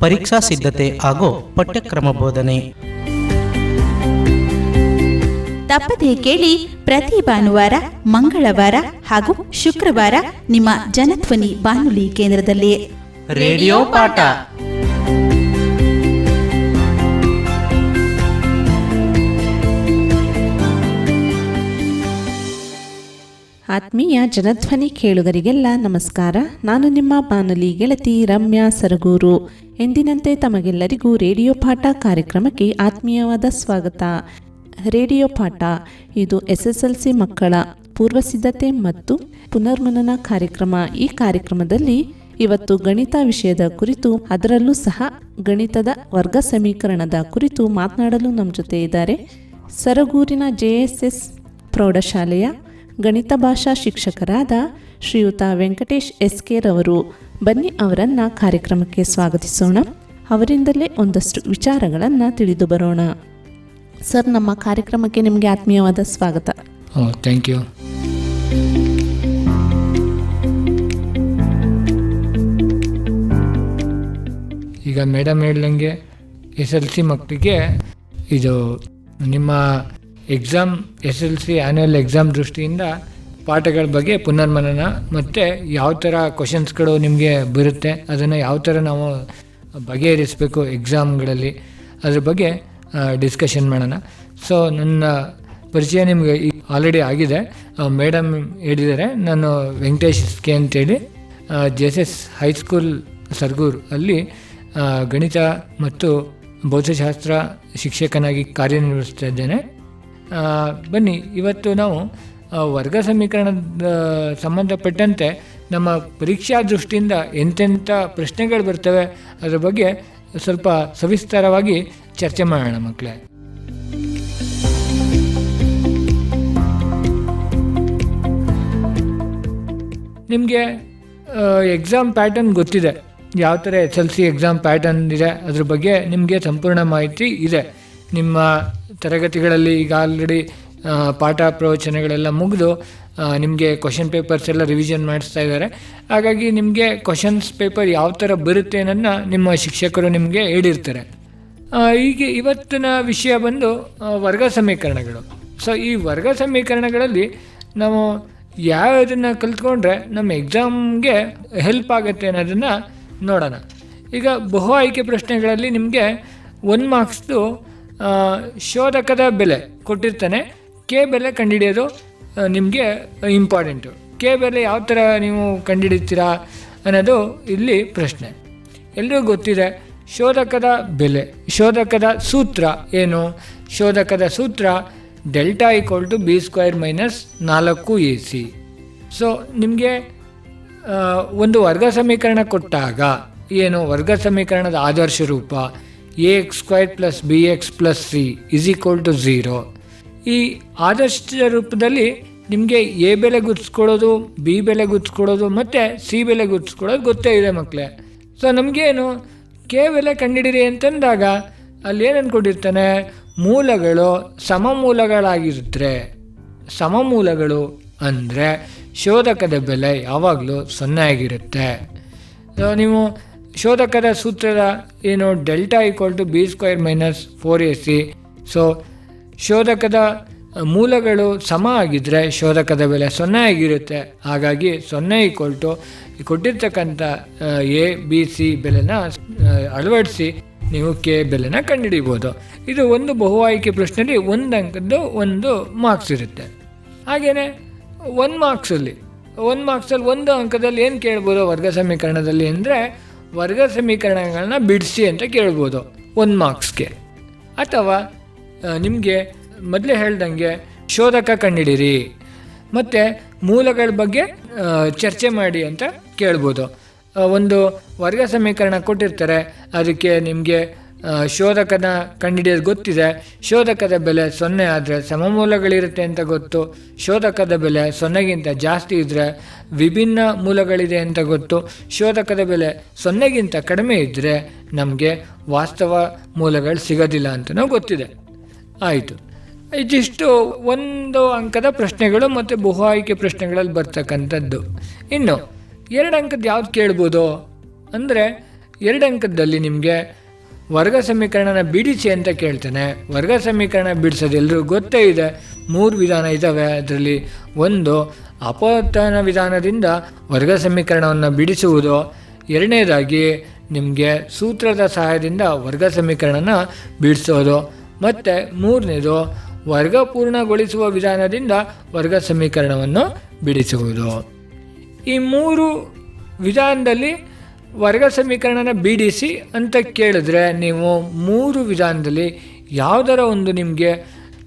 ಪರೀಕ್ಷಾ ಸಿದ್ಧತೆ ಹಾಗೂ ಪಠ್ಯಕ್ರಮ ಬೋಧನೆ. ತಪ್ಪದೇ ಕೇಳಿ ಪ್ರತಿ ಭಾನುವಾರ ಮಂಗಳವಾರ ಹಾಗೂ ಶುಕ್ರವಾರ ನಿಮ್ಮ ಜನಧ್ವನಿ ಬಾನುಲಿ ಕೇಂದ್ರದಲ್ಲಿ ರೇಡಿಯೋ ಪಾಠ. ಆತ್ಮೀಯ ಜನಧ್ವನಿ ಕೇಳುಗರಿಗೆಲ್ಲ ನಮಸ್ಕಾರ. ನಾನು ನಿಮ್ಮ ಬಾನುಲಿ ಗೆಳತಿ ರಮ್ಯಾ ಸರಗೂರು. ಎಂದಿನಂತೆ ತಮಗೆಲ್ಲರಿಗೂ ರೇಡಿಯೋ ಪಾಠ ಕಾರ್ಯಕ್ರಮಕ್ಕೆ ಆತ್ಮೀಯವಾದ ಸ್ವಾಗತ. ರೇಡಿಯೋ ಪಾಠ, ಇದು ಎಸ್ ಎಸ್ ಎಲ್ ಸಿ ಮಕ್ಕಳ ಪೂರ್ವ ಸಿದ್ಧತೆ ಮತ್ತು ಪುನರ್ಮನನ ಕಾರ್ಯಕ್ರಮ. ಈ ಕಾರ್ಯಕ್ರಮದಲ್ಲಿ ಇವತ್ತು ಗಣಿತ ವಿಷಯದ ಕುರಿತು, ಅದರಲ್ಲೂ ಸಹ ಗಣಿತದ ವರ್ಗ ಸಮೀಕರಣದ ಕುರಿತು ಮಾತನಾಡಲು ನಮ್ಮ ಜೊತೆ ಇದ್ದಾರೆ ಸರಗೂರಿನ ಜೆ ಎಸ್ ಎಸ್ ಪ್ರೌಢಶಾಲೆಯ ಗಣಿತ ಭಾಷಾ ಶಿಕ್ಷಕರಾದ ಶ್ರೀಯುತ ವೆಂಕಟೇಶ್ ಎಸ್ ರವರು ಬನ್ನಿ ಅವರನ್ನ ಕಾರ್ಯಕ್ರಮಕ್ಕೆ ಸ್ವಾಗತಿಸೋಣ. ಅವರಿಂದಲೇ ಒಂದಷ್ಟು ವಿಚಾರಗಳನ್ನು ತಿಳಿದು ಬರೋಣ. ಸರ್, ನಮ್ಮ ಕಾರ್ಯಕ್ರಮಕ್ಕೆ ನಿಮಗೆ ಆತ್ಮೀಯವಾದ ಸ್ವಾಗತ. Thank you. ಈಗ ಮೇಡಮ್ ಹೇಳ್ದಂಗೆ ಎಸ್ ಎಲ್ ಸಿ ಮಕ್ಕಳಿಗೆ ಇದು ನಿಮ್ಮ exam, S L C annual exam ದೃಷ್ಟಿಯಿಂದ ಪಾಠಗಳ ಬಗ್ಗೆ ಪುನರ್ಮನನ, ಮತ್ತು ಯಾವ ಥರ ಕ್ವಶನ್ಸ್ಗಳು ನಿಮಗೆ ಬರುತ್ತೆ, ಅದನ್ನು ಯಾವ ಥರ ನಾವು ಬಗೆಹರಿಸಬೇಕು ಎಕ್ಸಾಮ್ಗಳಲ್ಲಿ, ಅದ್ರ ಬಗ್ಗೆ ಡಿಸ್ಕಷನ್ ಮಾಡೋಣ. ಸೊ ನನ್ನ ಪರಿಚಯ ನಿಮಗೆ ಆಲ್ರೆಡಿ ಆಗಿದೆ. ಮೇಡಮ್ ಹೇಳಿದ್ದಾರೆ. ನಾನು ವೆಂಕಟೇಶ್ ಕೆ ಅಂತೇಳಿ J S S high school Sargur ಅಲ್ಲಿ ಗಣಿತ ಮತ್ತು ಭೌತಶಾಸ್ತ್ರ ಶಿಕ್ಷಕನಾಗಿ ಕಾರ್ಯನಿರ್ವಹಿಸ್ತಾ ಇದ್ದೇನೆ. ಬನ್ನಿ, ಇವತ್ತು ನಾವು ವರ್ಗ ಸಮೀಕರಣದ ಸಂಬಂಧಪಟ್ಟಂತೆ ನಮ್ಮ ಪರೀಕ್ಷಾ ದೃಷ್ಟಿಯಿಂದ ಎಂತೆಂಥ ಪ್ರಶ್ನೆಗಳು ಬರ್ತವೆ, ಅದರ ಬಗ್ಗೆ ಸ್ವಲ್ಪ ಸವಿಸ್ತಾರವಾಗಿ ಚರ್ಚೆ ಮಾಡೋಣ ಮಕ್ಕಳೇ. ನಿಮಗೆ ಎಕ್ಸಾಮ್ ಪ್ಯಾಟರ್ನ್ ಗೊತ್ತಿದೆ. ಯಾವ ಥರ S L C exam pattern ಇದೆ, ಅದ್ರ ಬಗ್ಗೆ ನಿಮಗೆ ಸಂಪೂರ್ಣ ಮಾಹಿತಿ ಇದೆ. ನಿಮ್ಮ ತರಗತಿಗಳಲ್ಲಿ ಈಗ ಆಲ್ರೆಡಿ ಪಾಠ ಪ್ರವಚನಗಳೆಲ್ಲ ಮುಗಿದು ನಿಮಗೆ ಕ್ವಶನ್ ಪೇಪರ್ಸ್ ಎಲ್ಲ ರಿವಿಷನ್ ಮಾಡಿಸ್ತಾ ಇದ್ದಾರೆ. ಹಾಗಾಗಿ ನಿಮಗೆ ಕ್ವಶನ್ಸ್ ಪೇಪರ್ ಯಾವ ಥರ ಬರುತ್ತೆ ಅನ್ನೋದನ್ನ ನಿಮ್ಮ ಶಿಕ್ಷಕರು ನಿಮಗೆ ಹೇಳಿರ್ತಾರೆ. ಹೀಗೆ ಇವತ್ತಿನ ವಿಷಯ ಬಂದು ವರ್ಗ ಸಮೀಕರಣಗಳು. ಸೊ ಈ ವರ್ಗ ಸಮೀಕರಣಗಳಲ್ಲಿ ನಾವು ಯಾವ್ಯಾವುದನ್ನು ಕಲ್ತ್ಕೊಂಡ್ರೆ ನಮ್ಮ ಎಕ್ಸಾಮ್ಗೆ ಹೆಲ್ಪ್ ಆಗುತ್ತೆ ಅನ್ನೋದನ್ನು ನೋಡೋಣ. ಈಗ ಬಹು ಆಯ್ಕೆ ಪ್ರಶ್ನೆಗಳಲ್ಲಿ ನಿಮಗೆ ಒನ್ ಮಾರ್ಕ್ಸ್ದು ಶೋಧಕದ ಬೆಲೆ ಕೊಟ್ಟಿರ್ತಾನೆ. ಕೆ ಬೆಲೆ ಕಂಡುಹಿಡಿಯೋದು ನಿಮಗೆ ಇಂಪಾರ್ಟೆಂಟು ಕೆ ಬೆಲೆ ಯಾವ ಥರ ನೀವು ಕಂಡುಹಿಡಿತೀರಾ ಅನ್ನೋದು ಇಲ್ಲಿ ಪ್ರಶ್ನೆ. ಎಲ್ಲರಿಗೂ ಗೊತ್ತಿದೆ, ಶೋಧಕದ ಬೆಲೆ, ಶೋಧಕದ ಸೂತ್ರ ಏನು? ಶೋಧಕದ ಸೂತ್ರ delta equal to B square minus ನಾಲ್ಕು ಎ ಸಿ ಸೊ ನಿಮಗೆ ಒಂದು ವರ್ಗ ಸಮೀಕರಣ ಕೊಟ್ಟಾಗ ಏನು? ವರ್ಗ ಸಮೀಕರಣದ ಆದರ್ಶ ರೂಪ. X square plus B X plus C is equal to zero ಈ ಆದರ್ಶ ರೂಪದಲ್ಲಿ ನಿಮಗೆ ಎ ಬೆಲೆ ಗುರ್ಸ್ಕೊಳ್ಳೋದು ಬಿ ಬೆಲೆ ಗುರ್ಸ್ಕೊಳ್ಳೋದು ಮತ್ತು ಸಿ ಬೆಲೆ ಗುರ್ಸ್ಕೊಳ್ಳೋದು ಗೊತ್ತೇ ಇದೆ ಮಕ್ಕಳೇ ಸೊ ನಮಗೇನು ಕೆ ಬೆಲೆ ಕಂಡಿಡಿರಿ ಅಂತಂದಾಗ ಅಲ್ಲಿ ಏನು ಅಂದ್ಕೊಂಡಿರ್ತಾನೆ ಮೂಲಗಳು ಸಮಮೂಲಗಳಾಗಿರುತ್ತೆ ಸಮಮೂಲಗಳು ಅಂದರೆ ಶೋಧಕದ ಬೆಲೆ ಯಾವಾಗಲೂ ಸೊನ್ನೆ ಆಗಿರುತ್ತೆ. ಸೊ ನೀವು ಶೋಧಕದ ಸೂತ್ರದ ಏನು delta equal to B square minus four A C so ಶೋಧಕದ ಮೂಲಗಳು ಸಮ ಆಗಿದ್ದರೆ ಶೋಧಕದ ಬೆಲೆ ಸೊನ್ನೆ ಆಗಿರುತ್ತೆ. ಹಾಗಾಗಿ ಸೊನ್ನೆ ಈಕ್ವಲ್ ಟು ಕೊಟ್ಟಿರ್ತಕ್ಕಂಥ ಎ ಬಿ ಸಿ ಬೆಲೆನ ಅಳವಡಿಸಿ ನೀವು ಕೆ ಬೆಲೆನ ಕಂಡುಹಿಡಿಬೋದು. ಇದು ಒಂದು ಬಹು ಆಯ್ಕೆ ಪ್ರಶ್ನೆಯಲ್ಲಿ ಒಂದು ಅಂಕದ್ದು ಒಂದು ಮಾರ್ಕ್ಸ್ ಇರುತ್ತೆ. ಹಾಗೆಯೇ ಒನ್ ಮಾರ್ಕ್ಸಲ್ಲಿ ಒನ್ ಮಾರ್ಕ್ಸಲ್ಲಿ ಒಂದು ಅಂಕದಲ್ಲಿ ಏನು ಕೇಳ್ಬೋದು ವರ್ಗ ಸಮೀಕರಣದಲ್ಲಿ ಅಂದರೆ ವರ್ಗ ಸಮೀಕರಣಗಳನ್ನ ಬಿಡಿಸಿ ಅಂತ ಕೇಳ್ಬೋದು, ಒಂದು ಮಾರ್ಕ್ಸ್ಗೆ. ಅಥವಾ ನಿಮಗೆ ಮೊದಲೇ ಹೇಳ್ದಂಗೆ ಶೋಧಕ ಕಂಡಿಡಿರಿ, ಮತ್ತು ಮೂಲಗಳ ಬಗ್ಗೆ ಚರ್ಚೆ ಮಾಡಿ ಅಂತ ಕೇಳ್ಬೋದು. ಒಂದು ವರ್ಗ ಸಮೀಕರಣ ಕೊಟ್ಟಿರ್ತಾರೆ, ಅದಕ್ಕೆ ನಿಮಗೆ ಆ, ಶೋಧಕನ ಕಂಡಿಡಿಯೋದು ಗೊತ್ತಿದೆ. ಶೋಧಕದ ಬೆಲೆ ಸೊನ್ನೆ ಆದರೆ ಸಮಮೂಲಗಳಿರುತ್ತೆ ಅಂತ ಗೊತ್ತು. ಶೋಧಕದ ಬೆಲೆ ಸೊನ್ನೆಗಿಂತ ಜಾಸ್ತಿ ಇದ್ದರೆ ವಿಭಿನ್ನ ಮೂಲಗಳಿದೆ ಅಂತ ಗೊತ್ತು. ಶೋಧಕದ ಬೆಲೆ ಸೊನ್ನೆಗಿಂತ ಕಡಿಮೆ ಇದ್ದರೆ ನಮಗೆ ವಾಸ್ತವ ಮೂಲಗಳು ಸಿಗೋದಿಲ್ಲ ಅಂತಲೂ ಗೊತ್ತಿದೆ. ಆಯಿತು. ಇದಿಷ್ಟು ಒಂದು ಅಂಕದ ಪ್ರಶ್ನೆಗಳು ಮತ್ತು ಬಹು ಆಯ್ಕೆ ಪ್ರಶ್ನೆಗಳಲ್ಲಿ ಬರ್ತಕ್ಕಂಥದ್ದು. ಇನ್ನು ಎರಡು ಅಂಕದ ಯಾವ್ದು ಕೇಳ್ಬೋದು? ಅಂದರೆ ಎರಡು ಅಂಕದಲ್ಲಿ ನಿಮಗೆ ವರ್ಗ ಸಮೀಕರಣನ ಬಿಡಿಸಿ ಅಂತ ಕೇಳ್ತಾನೆ. ವರ್ಗ ಸಮೀಕರಣ ಬಿಡಿಸೋದು ಎಲ್ಲರೂ ಗೊತ್ತೇ ಇದೆ. ಮೂರು ವಿಧಾನ ಇದ್ದಾವೆ ಅದರಲ್ಲಿ ಒಂದು ಅಪತನ ವಿಧಾನದಿಂದ ವರ್ಗ ಸಮೀಕರಣವನ್ನು ಬಿಡಿಸುವುದು. ಎರಡನೇದಾಗಿ ನಿಮಗೆ ಸೂತ್ರದ ಸಹಾಯದಿಂದ ವರ್ಗ ಸಮೀಕರಣನ ಬಿಡಿಸೋದು. ಮತ್ತು ಮೂರನೇದು, ವರ್ಗ ಪೂರ್ಣಗೊಳಿಸುವ ವಿಧಾನದಿಂದ ವರ್ಗ ಸಮೀಕರಣವನ್ನು ಬಿಡಿಸುವುದು. ಈ ಮೂರು ವಿಧಾನದಲ್ಲಿ ವರ್ಗ ಸಮೀಕರಣನ ಬಿಡಿಸಿ ಅಂತ ಕೇಳಿದ್ರೆ ನೀವು ಮೂರು ವಿಧಾನದಲ್ಲಿ ಯಾವುದರ ಒಂದು ನಿಮಗೆ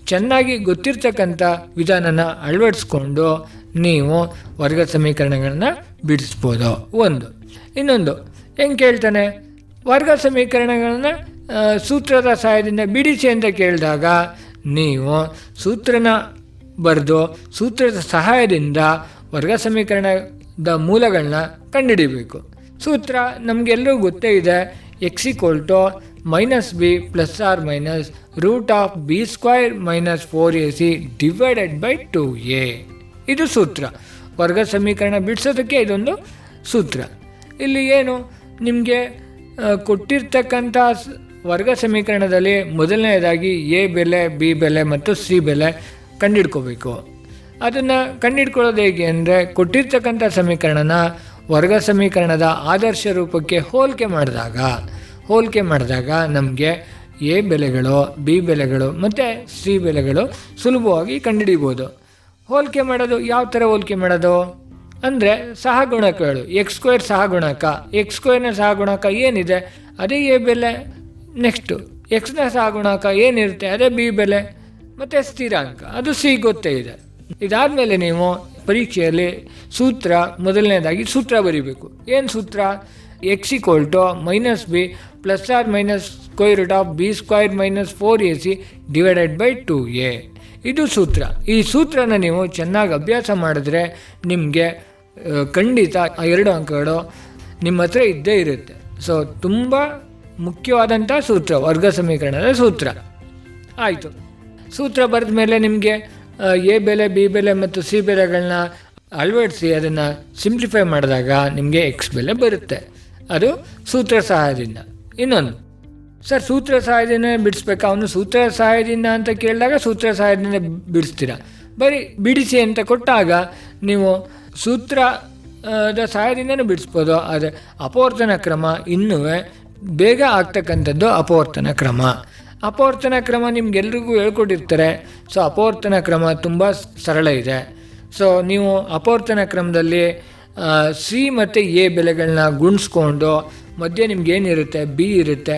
ಚೆನ್ನಾಗಿ ಗೊತ್ತಿರ್ತಕ್ಕಂಥ ವಿಧಾನನ ಅಳವಡಿಸ್ಕೊಂಡು ನೀವು ವರ್ಗ ಸಮೀಕರಣಗಳನ್ನು ಬಿಡಿಸ್ಬೋದು. ಒಂದು. ಇನ್ನೊಂದು, ಹೆಂಗೆ ಕೇಳ್ತಾನೆ? ವರ್ಗ ಸಮೀಕರಣಗಳನ್ನು ಸೂತ್ರದ ಸಹಾಯದಿಂದ ಬಿಡಿಸಿ ಅಂತ ಕೇಳಿದಾಗ ನೀವು ಸೂತ್ರನ ಬರೆದು ಸೂತ್ರದ ಸಹಾಯದಿಂದ ವರ್ಗ ಸಮೀಕರಣದ ಮೂಲಗಳನ್ನ ಕಂಡುಹಿಡಿಬೇಕು. ಸೂತ್ರ ನಮಗೆಲ್ಲರೂ ಗೊತ್ತೇ ಇದೆ X equal to minus B plus or minus root of B square minus four A C divided by two A ಇದು ಸೂತ್ರ. ವರ್ಗ ಸಮೀಕರಣ ಬಿಡಿಸೋದಕ್ಕೆ ಇದೊಂದು ಸೂತ್ರ. ಇಲ್ಲಿ ಏನು? ನಿಮಗೆ ಕೊಟ್ಟಿರ್ತಕ್ಕಂಥ ವರ್ಗ ಸಮೀಕರಣದಲ್ಲಿ ಮೊದಲನೇದಾಗಿ ಎ ಬೆಲೆ ಬಿ ಬೆಲೆ ಮತ್ತು ಸಿ ಬೆಲೆ ಕಂಡುಹಿಡ್ಕೋಬೇಕು ಅದನ್ನು ಕಂಡಿಡ್ಕೊಳ್ಳೋದು ಹೇಗೆ ಅಂದರೆ, ಕೊಟ್ಟಿರ್ತಕ್ಕಂಥ ಸಮೀಕರಣನ ವರ್ಗ ಸಮೀಕರಣದ ಆದರ್ಶ ರೂಪಕ್ಕೆ ಹೋಲಿಕೆ ಮಾಡಿದಾಗ ಹೋಲಿಕೆ ಮಾಡಿದಾಗ ನಮಗೆ ಎ ಬೆಲೆಗಳು, ಬಿ ಬೆಲೆಗಳು, ಮತ್ತು ಸಿ ಬೆಲೆಗಳು ಸುಲಭವಾಗಿ ಕಂಡುಹಿಡಿಬೋದು. ಹೋಲಿಕೆ ಮಾಡೋದು ಯಾವ ಥರ ಹೋಲಿಕೆ ಮಾಡೋದು? ಅಂದರೆ ಸಹಗುಣಕಗಳು ಎಕ್ಸ್ ಸ್ಕ್ವೇರ್ ಸಹಗುಣಕ. ಎಕ್ಸ್ ಸ್ಕ್ವೇರ್ನ ಸಹಗುಣಕ ಏನಿದೆ? ಅದೇ ಎ ಬೆಲೆ. ನೆಕ್ಸ್ಟು ಎಕ್ಸ್ನ ಸಹಗುಣಕ ಏನಿರುತ್ತೆ? ಅದೇ ಬಿ ಬೆಲೆ. ಮತ್ತು ಸ್ಥಿರಾಂಕ. ಅದು ಸಿ ಗೊತ್ತೇ ಇದೆ. ಇದಾದಮೇಲೆ ನೀವು ಪರೀಕ್ಷೆಯಲ್ಲಿ ಸೂತ್ರ ಮೊದಲನೇದಾಗಿ ಸೂತ್ರ ಬರೀಬೇಕು. ಏನು ಸೂತ್ರ? X equal to minus B plus or minus square root of B square minus four A C divided by two A ಇದು ಸೂತ್ರ. ಈ ಸೂತ್ರನ ನೀವು ಚೆನ್ನಾಗಿ ಅಭ್ಯಾಸ ಮಾಡಿದ್ರೆ ನಿಮಗೆ ಖಂಡಿತ ಆ ಎರಡು ಅಂಕಗಳು ನಿಮ್ಮ ಹತ್ರ ಇದ್ದೇ ಇರುತ್ತೆ. ಸೊ ತುಂಬ ಮುಖ್ಯವಾದಂಥ ಸೂತ್ರ, ವರ್ಗ ಸಮೀಕರಣದ ಸೂತ್ರ. ಆಯಿತು. ಸೂತ್ರ ಬರೆದ ಮೇಲೆ ನಿಮಗೆ ಎ ಬೆಲೆ, ಬಿ ಬೆಲೆ ಮತ್ತು ಸಿ ಬೆಲೆಗಳನ್ನ ಅಳವಡಿಸಿ ಅದನ್ನು ಸಿಂಪ್ಲಿಫೈ ಮಾಡಿದಾಗ ನಿಮಗೆ ಎಕ್ಸ್ ಬೆಲೆ ಬರುತ್ತೆ. ಅದು ಸೂತ್ರ ಸಹಾಯದಿಂದ. ಇನ್ನೊಂದು, ಸರ್ ಸೂತ್ರ ಸಹಾಯದಿಂದ ಬಿಡಿಸ್ಬೇಕು? ಅವನು ಸೂತ್ರ ಸಹಾಯದಿಂದ ಅಂತ ಕೇಳಿದಾಗ ಸೂತ್ರ ಸಹಾಯದಿಂದ ಬಿಡಿಸ್ತೀರಾ? ಬರೀ ಬಿಡಿಸಿ ಅಂತ ಕೊಟ್ಟಾಗ ನೀವು ಸೂತ್ರದ ಸಹಾಯದಿಂದನೂ ಬಿಡಿಸ್ಬೋದು, ಆದರೆ ಅಪವರ್ತನ ಕ್ರಮ ಇನ್ನೂ ಬೇಗ ಆಗ್ತಕ್ಕಂಥದ್ದು ಅಪವರ್ತನ ಕ್ರಮ. ಅಪವರ್ತನ ಕ್ರಮ ನಿಮ್ಗೆಲ್ರಿಗೂ ಹೇಳ್ಕೊಟ್ಟಿರ್ತಾರೆ. ಸೊ ಅಪವರ್ತನ ಕ್ರಮ ತುಂಬ ಸರಳ ಇದೆ. ಸೊ ನೀವು ಅಪವರ್ತನ ಕ್ರಮದಲ್ಲಿ ಸಿ ಮತ್ತು ಎ ಬೆಲೆಗಳನ್ನ ಗುಣಿಸ್ಕೊಂಡು, ಮಧ್ಯೆ ನಿಮ್ಗೇನಿರುತ್ತೆ ಬಿ ಇರುತ್ತೆ.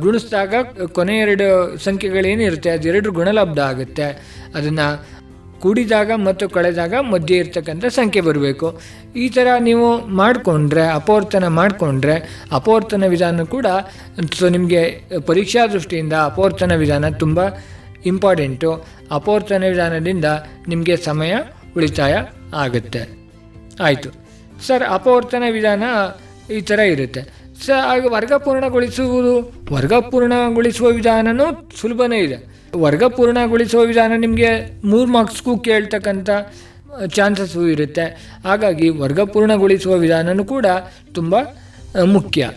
ಗುಣಿಸಿದಾಗ ಕೊನೆ ಎರಡು ಸಂಖ್ಯೆಗಳೇನಿರುತ್ತೆ? ಅದೆರಡು ಗುಣಲಬ್ಧ ಆಗುತ್ತೆ. ಅದನ್ನು ಕೂಡಿದಾಗ ಮತ್ತು ಕಳೆದಾಗ ಮಧ್ಯೆ ಇರ್ತಕ್ಕಂಥ ಸಂಖ್ಯೆ ಬರಬೇಕು. ಈ ಥರ ನೀವು ಮಾಡಿಕೊಂಡ್ರೆ, ಅಪವರ್ತನ ಮಾಡಿಕೊಂಡ್ರೆ, ಅಪವರ್ತನ ವಿಧಾನ ಕೂಡ, ಸೊ ನಿಮಗೆ ಪರೀಕ್ಷಾ ದೃಷ್ಟಿಯಿಂದ ಅಪವರ್ತನ ವಿಧಾನ ತುಂಬ ಇಂಪಾರ್ಟೆಂಟು. ಅಪವರ್ತನ ವಿಧಾನದಿಂದ ನಿಮಗೆ ಸಮಯ ಉಳಿತಾಯ ಆಗುತ್ತೆ. ಆಯಿತು. ಸರ್, ಅಪವರ್ತನ ವಿಧಾನ ಈ ಥರ ಇರುತ್ತೆ. ಸರ್ ಹಾಗೆ ವರ್ಗಪೂರ್ಣಗೊಳಿಸುವುದು, ವರ್ಗಪೂರ್ಣಗೊಳಿಸುವ ವಿಧಾನವೂ ಸುಲಭನೇ ಇದೆ. ವರ್ಗ ಪೂರ್ಣಗೊಳಿಸುವ ವಿಧಾನ ನಿಮಗೆ ಮೂರು ಮಾರ್ಕ್ಸ್ಗೂ ಕೇಳ್ತಕ್ಕಂಥ ಚಾನ್ಸಸ್ಸು ಇರುತ್ತೆ. ಹಾಗಾಗಿ ವರ್ಗ ಪೂರ್ಣಗೊಳಿಸುವ ವಿಧಾನವೂ ಕೂಡ ತುಂಬ ಮುಖ್ಯ.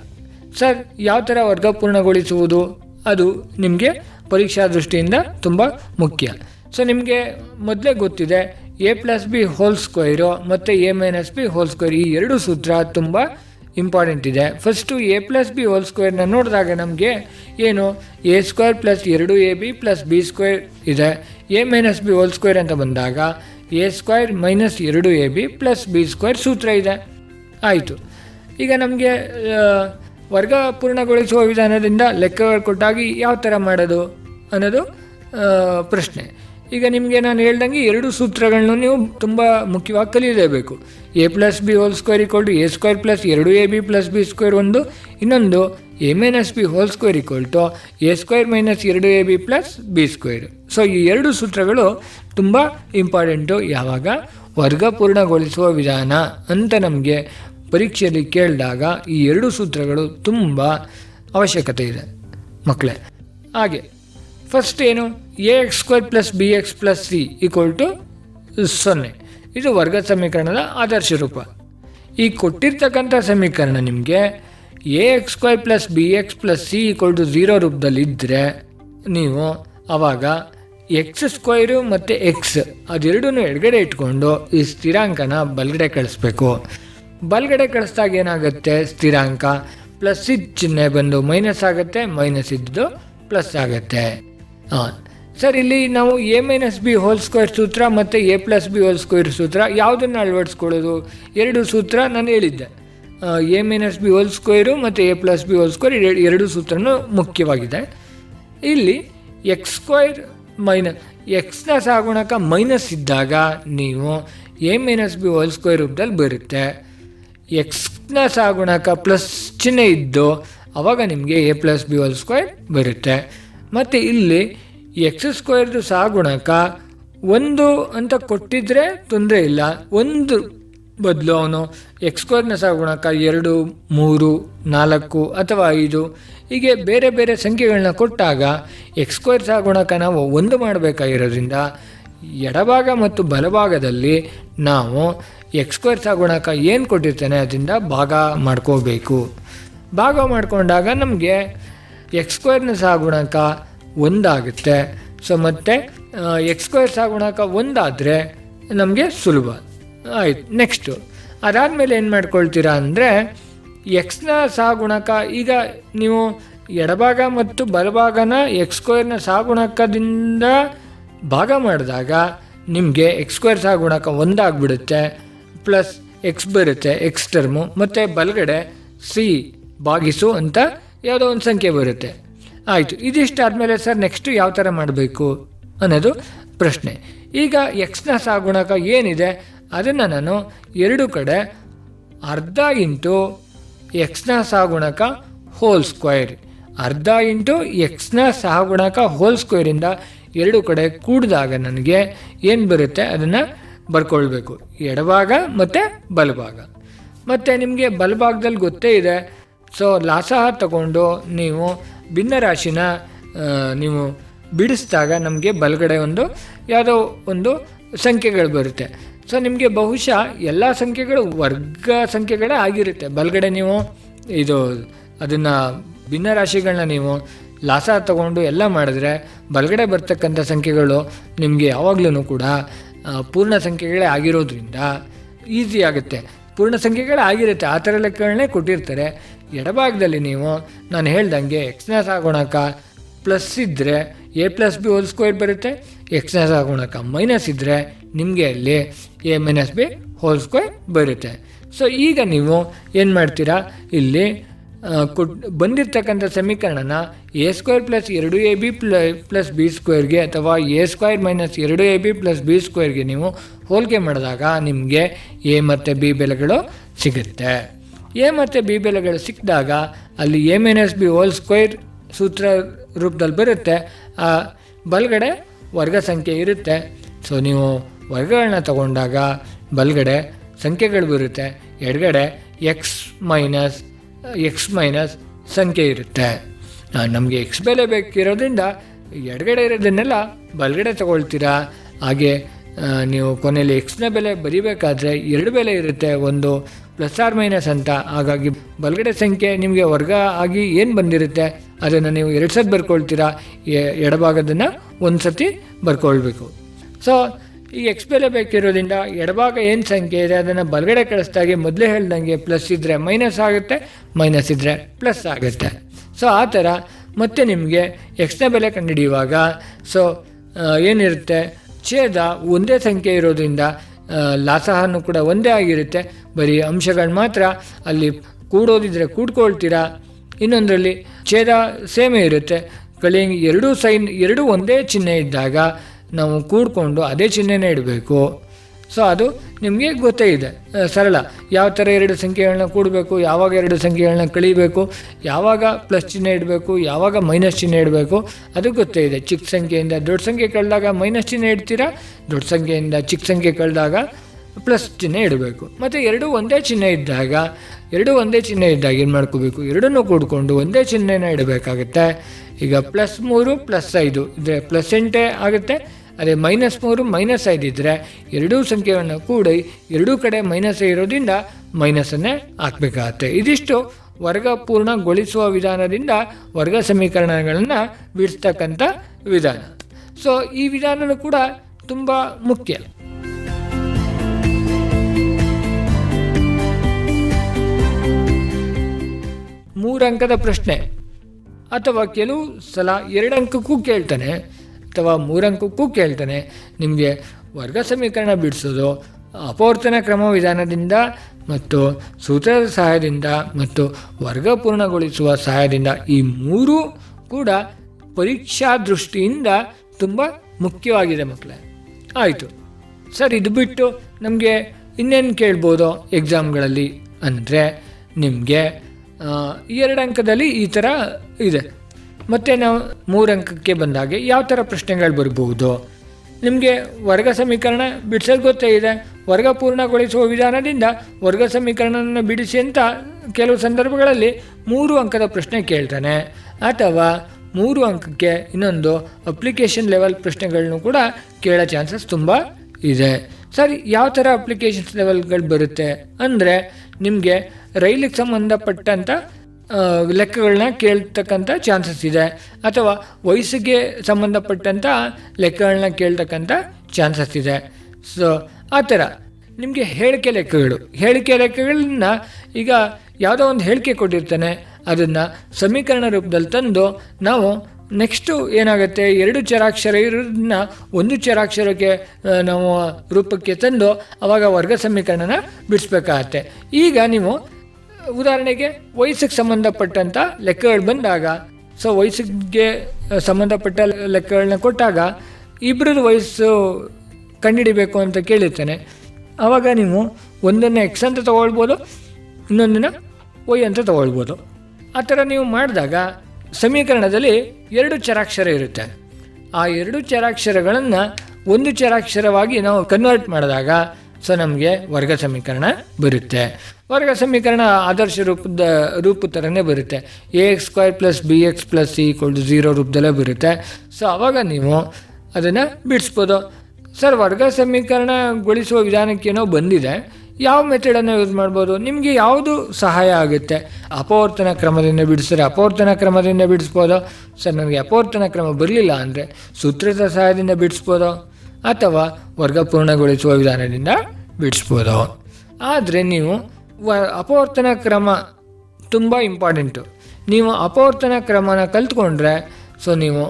ಸರ್, ಯಾವ ಥರ ವರ್ಗ ಪೂರ್ಣಗೊಳಿಸುವುದು? ಅದು ನಿಮಗೆ ಪರೀಕ್ಷಾ ದೃಷ್ಟಿಯಿಂದ ತುಂಬ ಮುಖ್ಯ. ಸೊ, ನಿಮಗೆ ಮೊದಲೇ ಗೊತ್ತಿದೆ A plus B whole square ಮತ್ತು A minus B whole square ಈ ಎರಡು ಸೂತ್ರ ತುಂಬ ಇಂಪಾರ್ಟೆಂಟ್ ಇದೆ. First A plus B whole ಸ್ಕ್ವೇರ್ನ ನೋಡಿದಾಗ ನಮಗೆ ಏನು? ಎ ಸ್ಕ್ವೇರ್ ಪ್ಲಸ್ ಎರಡು A B plus B square ಇದೆ. A minus B whole square ಅಂತ ಬಂದಾಗ ಎ ಸ್ಕ್ವೇರ್ ಮೈನಸ್ ಎರಡು A B plus B square ಸೂತ್ರ ಇದೆ. ಆಯಿತು. ಈಗ ನಮಗೆ ವರ್ಗ ಪೂರ್ಣಗೊಳಿಸುವ ವಿಧಾನದಿಂದ ಲೆಕ್ಕಗಳು ಕೊಟ್ಟಾಗಿ ಯಾವ ಥರ ಮಾಡೋದು ಅನ್ನೋದು ಪ್ರಶ್ನೆ. ಈಗ ನಿಮಗೆ ನಾನು ಹೇಳ್ದಂಗೆ ಎರಡು ಸೂತ್ರಗಳನ್ನು ನೀವು ತುಂಬ ಮುಖ್ಯವಾಗಿ ಕಲಿಯಲೇಬೇಕು. A plus B whole square equal to A square plus ಎರಡು A B plus B square ಒಂದು, ಇನ್ನೊಂದು A minus B whole square equal to A square minus ಎರಡು A B plus B square so ಈ ಎರಡು ಸೂತ್ರಗಳು ತುಂಬ important ಯಾವಾಗ? ವರ್ಗಪೂರ್ಣಗೊಳಿಸುವ ವಿಧಾನ ಅಂತ ನಮಗೆ ಪರೀಕ್ಷೆಯಲ್ಲಿ ಕೇಳಿದಾಗ ಈ ಎರಡು ಸೂತ್ರಗಳು ತುಂಬ ಅವಶ್ಯಕತೆ ಇದೆ. ಮಕ್ಕಳೇ ಹಾಗೆ. ಫಸ್ಟ್ ಏನು? A x square plus b x plus c equal to ಸೊನ್ನೆ. ಇದು ವರ್ಗ ಸಮೀಕರಣದ ಆದರ್ಶ ರೂಪ. ಈ ಕೊಟ್ಟಿರ್ತಕ್ಕಂಥ ಸಮೀಕರಣ ನಿಮಗೆ A X square plus B X plus C equal to zero ರೂಪದಲ್ಲಿದ್ದರೆ ನೀವು ಆವಾಗ ಎಕ್ಸ್ ಸ್ಕ್ವೈರು ಮತ್ತು ಎಕ್ಸ್ ಅದೆರಡೂ ಎಡಗಡೆ ಇಟ್ಕೊಂಡು ಈ ಸ್ಥಿರಾಂಕನ ಬಲಗಡೆ ಕಳಿಸ್ಬೇಕು. ಬಲಗಡೆ ಕಳಿಸ್ದಾಗ ಏನಾಗುತ್ತೆ? ಸ್ಥಿರಾಂಕ. ಪ್ಲಸ್ ಇದ್ದ ಚಿಹ್ನೆ ಬಂದು ಮೈನಸ್ ಆಗುತ್ತೆ ಮೈನಸ್ ಇದ್ದು ಪ್ಲಸ್ ಆಗುತ್ತೆ. ಹಾಂ. ಸರ್, ಇಲ್ಲಿ ನಾವು a minus b whole square ಸೂತ್ರ ಮತ್ತು a plus b whole square ಸೂತ್ರ ಯಾವುದನ್ನು ಅಳವಡಿಸ್ಕೊಳ್ಳೋದು? ಎರಡು ಸೂತ್ರ ನಾನು ಹೇಳಿದ್ದೆ. A minus b whole square ಮತ್ತು a plus b whole square ಎರಡು ಸೂತ್ರನೂ ಮುಖ್ಯವಾಗಿದೆ. ಇಲ್ಲಿ ಎಕ್ಸ್ ಸ್ಕ್ವೈರ್ ಮೈನಸ್ ಎಕ್ಸ್ನ ಸಾಗುಣಕ ಮೈನಸ್ ಇದ್ದಾಗ ನೀವು a minus b whole square ರೂಪದಲ್ಲಿ ಬರುತ್ತೆ. ಎಕ್ಸ್ನ ಸಾಗುಣಕ ಪ್ಲಸ್ ಚಿಹ್ನೆ ಇದ್ದು ಆವಾಗ ನಿಮಗೆ a plus b whole square ಬರುತ್ತೆ. ಮತ್ತು ಇಲ್ಲಿ ಎಕ್ಸ್ ಸ್ಕ್ವೇರ್ದು ಸಹ ಗುಣಕ ಒಂದು ಅಂತ ಕೊಟ್ಟಿದ್ರೆ ತೊಂದರೆ ಇಲ್ಲ. ಒಂದು ಬದಲು ಅವನು ಎಕ್ಸ್ ಸ್ಕ್ವೇರ್ನ ಸಹಗುಣಕ ಎರಡು, ಮೂರು, ನಾಲ್ಕು ಅಥವಾ ಐದು. ಹೀಗೆ ಬೇರೆ ಬೇರೆ ಸಂಖ್ಯೆಗಳನ್ನ ಕೊಟ್ಟಾಗ ಎಕ್ಸ್ ಸ್ಕ್ವೇರ್ ಸಹಗುಣಕ ನಾವು ಒಂದು ಮಾಡಬೇಕಾಗಿರೋದ್ರಿಂದ ಎಡಭಾಗ ಮತ್ತು ಬಲಭಾಗದಲ್ಲಿ ನಾವು ಎಕ್ಸ್ ಸ್ಕ್ವೇರ್ ಸಹಗುಣಕ ಏನು ಕೊಟ್ಟಿರ್ತಾನೆ ಅದರಿಂದ ಭಾಗ ಮಾಡ್ಕೋಬೇಕು. ಭಾಗ ಮಾಡಿಕೊಂಡಾಗ ನಮಗೆ ಎಕ್ಸ್ ಸ್ಕ್ವೇರ್ನ ಸಹಗುಣಕ ಒಂದಾಗುತ್ತೆ ಸೊ ಮತ್ತು ಎಕ್ಸ್ ಸ್ಕ್ವೇರ್ ಸಹಗುಣಕ ಒಂದಾದರೆ ನಮಗೆ ಸುಲಭ. ಆಯ್ತು ನೆಕ್ಸ್ಟು ಅದಾದಮೇಲೆ ಏನು ಮಾಡ್ಕೊಳ್ತೀರಾ ಅಂದರೆ ಎಕ್ಸ್ನ ಸಹಗುಣಕ ಈಗ ನೀವು ಎಡಭಾಗ ಮತ್ತು ಬಲಭಾಗನ ಎಕ್ಸ್ ಸ್ಕ್ವೇರ್ನ ಸಹಗುಣಕದಿಂದ ಭಾಗ ಮಾಡಿದಾಗ ನಿಮಗೆ ಎಕ್ಸ್ ಸ್ಕ್ವೇರ್ ಸಹಗುಣಕ ಒಂದಾಗ್ಬಿಡುತ್ತೆ ಪ್ಲಸ್ ಎಕ್ಸ್ ಬರುತ್ತೆ ಎಕ್ಸ್ ಟರ್ಮು ಮತ್ತು ಬಲಗಡೆ ಸಿ ಭಾಗಿಸು ಅಂತ ಯಾವುದೋ ಒಂದು ಸಂಖ್ಯೆ ಬರುತ್ತೆ. ಆಯಿತು, ಇದಿಷ್ಟು ಆದಮೇಲೆ ಸರ್ ನೆಕ್ಸ್ಟು ಯಾವ ಥರ ಮಾಡಬೇಕು ಅನ್ನೋದು ಪ್ರಶ್ನೆ. ಈಗ ಎಕ್ಸ್ನ ಸಾಗುಣಕ ಏನಿದೆ? ಅದನ್ನು ನಾನು ಎರಡು ಕಡೆ ಅರ್ಧ ಇಂಟು ಎಕ್ಸ್ನ ಸಾಗುಣಕ ಹೋಲ್ ಸ್ಕ್ವೈರ್ ಅರ್ಧ ಇಂಟು ಎಕ್ಸ್ನ ಸಹಗುಣಕ ಹೋಲ್ ಸ್ಕ್ವೇರಿಂದ ಎರಡು ಕಡೆ ಕೂಡಿದಾಗ ನನಗೆ ಏನು ಬರುತ್ತೆ? ಅದನ್ನು ಬರ್ಕೊಳ್ಬೇಕು. ಎಡಭಾಗ ಮತ್ತು ಬಲಭಾಗ. ಮತ್ತು ನಿಮಗೆ ಬಲಭಾಗದಲ್ಲಿ ಗೊತ್ತೇ ಇದೆ. ಸೊ ಲಾಸ ತಗೊಂಡು ನೀವು ಭಿನ್ನರಾಶಿನ ರಾಶಿನ ನೀವು ಬಿಡಿಸಿದಾಗ ನಮಗೆ ಬಲಗಡೆ ಒಂದು ಯಾವುದೋ ಒಂದು ಸಂಖ್ಯೆಗಳು ಬರುತ್ತೆ. ಸೊ ನಿಮಗೆ ಬಹುಶಃ ಎಲ್ಲ ಸಂಖ್ಯೆಗಳು ವರ್ಗ ಸಂಖ್ಯೆಗಳೇ ಆಗಿರುತ್ತೆ. ಬಲಗಡೆ ನೀವು ಇದು, ಅದನ್ನು ಭಿನ್ನರಾಶಿಗಳನ್ನ ನೀವು ಲಾಸ ತಗೊಂಡು ಎಲ್ಲ ಮಾಡಿದ್ರೆ ಬಲಗಡೆ ಬರ್ತಕ್ಕಂಥ ಸಂಖ್ಯೆಗಳು ನಿಮಗೆ ಯಾವಾಗಲೂ ಕೂಡ ಪೂರ್ಣ ಸಂಖ್ಯೆಗಳೇ ಆಗಿರೋದ್ರಿಂದ ಈಸಿ ಆಗುತ್ತೆ. ಪೂರ್ಣ ಸಂಖ್ಯೆಗಳೇ ಆಗಿರುತ್ತೆ. ಆ ಥರ ಲೆಕ್ಕಗಳನ್ನೇ ಕೊಟ್ಟಿರ್ತಾರೆ. ಎಡಭಾಗದಲ್ಲಿ ನೀವು, ನಾನು ಹೇಳ್ದಂಗೆ ಎಕ್ಸ್ನೆಸ್ ಆಗೋಣಕ ಪ್ಲಸ್ ಇದ್ದರೆ a plus b whole square ಬರುತ್ತೆ. ಎಕ್ಸ್ನೆಸ್ ಆಗೋಣಕ ಮೈನಸ್ ಇದ್ದರೆ ನಿಮಗೆ ಅಲ್ಲಿ a minus b whole square ಬರುತ್ತೆ. ಸೊ ಈಗ ನೀವು ಏನು ಮಾಡ್ತೀರಾ? ಇಲ್ಲಿ ಕೊಟ್, ಬಂದಿರತಕ್ಕಂಥ ಸಮೀಕರಣನ ಎ ಸ್ಕ್ವೇರ್ ಪ್ಲಸ್ ಎರಡು ಎ ಬಿ ಪ್ಲ ಪ್ಲಸ್ ಬಿ ಸ್ಕ್ವೇರ್ಗೆ ಅಥವಾ ಎ ಸ್ಕ್ವೇರ್ ಮೈನಸ್ ಎರಡು ಎ ಬಿ ಪ್ಲಸ್ ಬಿ ಸ್ಕ್ವೇರ್ಗೆ ನೀವು ಹೋಲಿಕೆ ಮಾಡಿದಾಗ ನಿಮಗೆ ಎ ಮತ್ತು ಬಿ ಬೆಲೆಗಳು ಸಿಗುತ್ತೆ. ಎ ಮತ್ತು ಬಿ ಬೆಲೆಗಳು ಸಿಕ್ಕಿದಾಗ ಅಲ್ಲಿ m n s b whole square ಸೂತ್ರ ರೂಪದಲ್ಲಿ ಬರುತ್ತೆ. ಆ ಬಲಗಡೆ ವರ್ಗ ಸಂಖ್ಯೆ ಇರುತ್ತೆ. ಸೊ ನೀವು ವರ್ಗಗಳನ್ನ ತಗೊಂಡಾಗ ಬಲಗಡೆ ಸಂಖ್ಯೆಗಳು ಬರುತ್ತೆ. ಎಡಗಡೆ ಎಕ್ಸ್ ಮೈನಸ್ ಎಕ್ಸ್ ಮೈನಸ್ ಸಂಖ್ಯೆ ಇರುತ್ತೆ. ನಮಗೆ ಎಕ್ಸ್ ಬೆಲೆ ಬೇಕಿರೋದ್ರಿಂದ ಎಡಗಡೆ ಇರೋದನ್ನೆಲ್ಲ ಬಲಗಡೆ ತಗೊಳ್ತೀರಾ? ಹಾಗೆ ನೀವು ಕೊನೆಯಲ್ಲಿ ಎಕ್ಸ್ನ ಬೆಲೆ ಬರಿಬೇಕಾದ್ರೆ ಎರಡು ಬೆಲೆ ಇರುತ್ತೆ. ಒಂದು ಪ್ಲಸ್ ಆರ್ ಮೈನಸ್ ಅಂತ. ಹಾಗಾಗಿ ಬಲಗಡೆ ಸಂಖ್ಯೆ ನಿಮಗೆ ವರ್ಗ ಆಗಿ ಏನು ಬಂದಿರುತ್ತೆ, ಅದನ್ನು ನೀವು ಎರಡು ಸತಿ ಬರ್ಕೊಳ್ತೀರಾ ಎಡಭಾಗದನ್ನು ಒಂದು ಸತಿ ಬರ್ಕೊಳ್ಬೇಕು. ಸೊ ಈ ಎಕ್ಸ್ ಬೆಲೆ ಬೇಕಿರೋದ್ರಿಂದ ಎಡಭಾಗ ಏನು ಸಂಖ್ಯೆ ಇದೆ, ಅದನ್ನು ಬಲಗಡೆ ಕಳಿಸ್ದಾಗೆ ಮೊದಲೇ ಹೇಳ್ದಂಗೆ ಪ್ಲಸ್ ಇದ್ದರೆ ಮೈನಸ್ ಆಗುತ್ತೆ, ಮೈನಸ್ ಇದ್ದರೆ ಪ್ಲಸ್ ಆಗುತ್ತೆ. ಸೊ ಆ ಥರ ಮತ್ತೆ ನಿಮಗೆ ಎಕ್ಸ್ನ ಬೆಲೆ ಕಂಡುಹಿಡಿಯುವಾಗ ಸೊ ಏನಿರುತ್ತೆ, ಛೇದ ಒಂದೇ ಸಂಖ್ಯೆ ಇರೋದ್ರಿಂದ ಲಾಸಹನೂ ಕೂಡ ಒಂದೇ ಆಗಿರುತ್ತೆ. ಬರೀ ಅಂಶಗಳು ಮಾತ್ರ ಅಲ್ಲಿ ಕೂಡೋದಿದ್ರೆ ಕೂಡ್ಕೊಳ್ತೀರಾ? ಇನ್ನೊಂದರಲ್ಲಿ ಛೇದ ಸೇಮೆ ಇರುತ್ತೆ. ಕಳಿ ಎರಡೂ ಸೈನ್, ಎರಡೂ ಒಂದೇ ಚಿಹ್ನೆ ಇದ್ದಾಗ ನಾವು ಕೂಡ್ಕೊಂಡು ಅದೇ ಚಿಹ್ನೆನೇ ಇಡಬೇಕು. ಸೊ ಅದು ನಿಮಗೆ ಗೊತ್ತೇ ಇದೆ. ಸರಳ. ಯಾವ ಥರ ಎರಡು ಸಂಖ್ಯೆಗಳನ್ನ ಕೂಡಬೇಕು, ಯಾವಾಗ ಎರಡು ಸಂಖ್ಯೆಗಳನ್ನ ಕಳಿಬೇಕು, ಯಾವಾಗ ಪ್ಲಸ್ ಚಿಹ್ನೆ ಇಡಬೇಕು, ಯಾವಾಗ ಮೈನಸ್ ಚಿಹ್ನೆ ಇಡಬೇಕು, ಅದು ಗೊತ್ತೇ ಇದೆ. ಚಿಕ್ಕ ಸಂಖ್ಯೆಯಿಂದ ದೊಡ್ಡ ಸಂಖ್ಯೆ ಕಳೆದಾಗ ಮೈನಸ್ ಚಿಹ್ನೆ ಇಡ್ತೀರಾ? ದೊಡ್ಡ ಸಂಖ್ಯೆಯಿಂದ ಚಿಕ್ಕ ಸಂಖ್ಯೆ ಕಳೆದಾಗ ಪ್ಲಸ್ ಚಿಹ್ನೆ ಇಡಬೇಕು. ಮತ್ತು ಎರಡೂ ಒಂದೇ ಚಿಹ್ನೆ ಇದ್ದಾಗ, ಎರಡೂ ಒಂದೇ ಚಿಹ್ನೆ ಇದ್ದಾಗ ಏನು ಮಾಡ್ಕೋಬೇಕು? ಎರಡನ್ನೂ ಕೂಡಿಕೊಂಡು ಒಂದೇ ಚಿಹ್ನೆನ ಇಡಬೇಕಾಗುತ್ತೆ. ಈಗ ಪ್ಲಸ್ ಮೂರು ಪ್ಲಸ್ ಐದು ಇದ್ರೆ ಪ್ಲಸ್ ಎಂಟೇ ಆಗುತ್ತೆ. ಅದೇ ಮೈನಸ್ ಮೂರು ಮೈನಸ್ ಐದು ಇದ್ದರೆ ಎರಡೂ ಸಂಖ್ಯೆಯನ್ನು ಕೂಡಿ ಎರಡೂ ಕಡೆ ಮೈನಸ್ ಇರೋದ್ರಿಂದ ಮೈನಸನ್ನೇ ಹಾಕಬೇಕಾಗತ್ತೆ. ಇದಿಷ್ಟು ವರ್ಗ ಪೂರ್ಣಗೊಳಿಸುವ ವಿಧಾನದಿಂದ ವರ್ಗ ಸಮೀಕರಣಗಳನ್ನು ಬಿಡಿಸ್ತಕ್ಕಂಥ ವಿಧಾನ. ಸೊ ಈ ವಿಧಾನನೂ ಕೂಡ ತುಂಬ ಮುಖ್ಯ. ಮೂರು ಅಂಕದ ಪ್ರಶ್ನೆ. ಅಥವಾ ಕೆಲವು ಸಲ ಎರಡಂಕಕ್ಕೂ ಕೇಳ್ತಾನೆ, ಅಥವಾ ಮೂರಂಕಕ್ಕೂ ಕೇಳ್ತಾನೆ, ನಿಮಗೆ ವರ್ಗ ಸಮೀಕರಣ ಬಿಡಿಸೋದು, ಅಪವರ್ತನ ಕ್ರಮ ವಿಧಾನದಿಂದ ಮತ್ತು ಸೂತ್ರದ ಸಹಾಯದಿಂದ ಮತ್ತು ವರ್ಗ ಪೂರ್ಣಗೊಳಿಸುವ ಸಹಾಯದಿಂದ ಈ ಮೂರೂ ಕೂಡ ಪರೀಕ್ಷಾ ದೃಷ್ಟಿಯಿಂದ ತುಂಬ ಮುಖ್ಯವಾಗಿದೆ ಮಕ್ಕಳೇ. ಆಯಿತು. ಸರ್, ಇದು ಬಿಟ್ಟು ನಮಗೆ ಇನ್ನೇನು ಕೇಳ್ಬೋದು ಎಕ್ಸಾಮ್ಗಳಲ್ಲಿ? ಅಂದರೆ ನಿಮಗೆ ಎರಡು ಅಂಕದಲ್ಲಿ ಈ ಥರ ಇದೆ. ಮತ್ತು ನಾವು ಮೂರು ಅಂಕಕ್ಕೆ ಬಂದಾಗೆ ಯಾವ ಥರ ಪ್ರಶ್ನೆಗಳು ಬರಬಹುದು ನಿಮಗೆ ವರ್ಗ ಸಮೀಕರಣ ಬಿಡಿಸೋದು ಗೊತ್ತೇ ಇದೆ. ವರ್ಗ ಪೂರ್ಣಗೊಳಿಸುವ ವಿಧಾನದಿಂದ ವರ್ಗ ಸಮೀಕರಣವನ್ನು ಬಿಡಿಸಿ ಅಂತ ಕೆಲವು ಸಂದರ್ಭಗಳಲ್ಲಿ ಮೂರು ಅಂಕದ ಪ್ರಶ್ನೆ ಕೇಳ್ತಾನೆ. ಅಥವಾ ಮೂರು ಅಂಕಕ್ಕೆ ಇನ್ನೊಂದು ಅಪ್ಲಿಕೇಶನ್ ಲೆವೆಲ್ ಪ್ರಶ್ನೆಗಳನ್ನು ಕೂಡ ಕೇಳೋ ಚಾನ್ಸಸ್ ತುಂಬ ಇದೆ. ಸರಿ, ಯಾವ ಥರ ಅಪ್ಲಿಕೇಶನ್ಸ್ ಲೆವೆಲ್ಗಳು ಬರುತ್ತೆ? ಅಂದರೆ ನಿಮಗೆ ರೈಲಿಗೆ ಸಂಬಂಧಪಟ್ಟಂಥ ಲೆಕ್ಕಗಳನ್ನ ಕೇಳ್ತಕ್ಕಂಥ ಚಾನ್ಸಸ್ ಇದೆ. ಅಥವಾ ವಯಸ್ಸಿಗೆ ಸಂಬಂಧಪಟ್ಟಂಥ ಲೆಕ್ಕಗಳನ್ನ ಕೇಳ್ತಕ್ಕಂಥ ಚಾನ್ಸಸ್ ಇದೆ. ಸೊ ಆ ಥರ. ನಿಮಗೆ ಹೇಳಿಕೆ ಲೆಕ್ಕಗಳು. ಹೇಳಿಕೆ ಲೆಕ್ಕಗಳನ್ನ ಈಗ ಯಾವುದೋ ಒಂದು ಹೇಳಿಕೆ ಕೊಟ್ಟಿರ್ತಾನೆ. ಅದನ್ನು ಸಮೀಕರಣ ರೂಪದಲ್ಲಿ ತಂದು ನಾವು ನೆಕ್ಸ್ಟು ಏನಾಗುತ್ತೆ, ಎರಡು ಚರಾಕ್ಷರ ಇರೋದನ್ನ ಒಂದು ಚರಾಕ್ಷರಕ್ಕೆ ನಾವು ರೂಪಕ್ಕೆ ತಂದು ಆವಾಗ ವರ್ಗ ಸಮೀಕರಣನ ಬಿಡಿಸ್ಬೇಕಾಗತ್ತೆ. ಈಗ ನೀವು, ಉದಾಹರಣೆಗೆ ವಯಸ್ಸಿಗೆ ಸಂಬಂಧಪಟ್ಟಂಥ ಲೆಕ್ಕಗಳು ಬಂದಾಗ, ಸೊ ವಯಸ್ಸಿಗೆ ಸಂಬಂಧಪಟ್ಟ ಲೆಕ್ಕಗಳನ್ನ ಕೊಟ್ಟಾಗ ಇಬ್ಬರದ್ದು ವಯಸ್ಸು ಕಂಡುಹಿಡಿಬೇಕು ಅಂತ ಕೇಳಿರ್ತೇನೆ. ಆವಾಗ ನೀವು ಒಂದನ್ನು ಎಕ್ಸ್ ಅಂತ ತೊಗೊಳ್ಬೋದು, ಇನ್ನೊಂದನ್ನು ವೈ ಅಂತ ತೊಗೊಳ್ಬೋದು. ಆ ಥರ ನೀವು ಮಾಡಿದಾಗ ಸಮೀಕರಣದಲ್ಲಿ ಎರಡು ಚರಾಕ್ಷರ ಇರುತ್ತೆ. ಆ ಎರಡು ಚರಾಕ್ಷರಗಳನ್ನು ಒಂದು ಚರಾಕ್ಷರವಾಗಿ ನಾವು ಕನ್ವರ್ಟ್ ಮಾಡಿದಾಗ ಸೊ ನಮಗೆ ವರ್ಗ ಸಮೀಕರಣ ಬರುತ್ತೆ. ವರ್ಗ ಸಮೀಕರಣ ಆದರ್ಶ ರೂಪದ ರೂಪ ಥರನೇ ಬರುತ್ತೆ. A x square plus b x plus c equal to zero ರೂಪದಲ್ಲೇ ಬರುತ್ತೆ. ಸೊ ಆವಾಗ ನೀವು ಅದನ್ನು ಬಿಡಿಸ್ಬೋದು. ಸರ್ ವರ್ಗ ಸಮೀಕರಣಗೊಳಿಸುವ ವಿಧಾನಕ್ಕೇನೋ ಬಂದಿದೆ. ಯಾವ ಮೆಥಡನ್ನು ಯೂಸ್ ಮಾಡ್ಬೋದು? ನಿಮಗೆ ಯಾವುದು ಸಹಾಯ ಆಗುತ್ತೆ? ಅಪವರ್ತನ ಕ್ರಮದಿಂದ ಬಿಡಿಸಿದ್ರೆ ಅಪವರ್ತನ ಕ್ರಮದಿಂದ ಬಿಡಿಸ್ಬೋದು? ಸರ್, ನನಗೆ ಅಪವರ್ತನ ಕ್ರಮ ಬರಲಿಲ್ಲ ಅಂದರೆ ಸೂತ್ರದ ಸಹಾಯದಿಂದ ಬಿಡಿಸ್ಬೋದು? ಅಥವಾ ವರ್ಗ ಪೂರ್ಣಗೊಳಿಸುವ ವಿಧಾನದಿಂದ ಬಿಡಿಸ್ಬೋದು? ಆದರೆ ನೀವು ವ, ಅಪವರ್ತನ ಕ್ರಮ ತುಂಬ ಇಂಪಾರ್ಟೆಂಟು ನೀವು ಅಪವರ್ತನ ಕ್ರಮನ ಕಲ್ತ್ಕೊಂಡ್ರೆ ಸೊ ನೀವು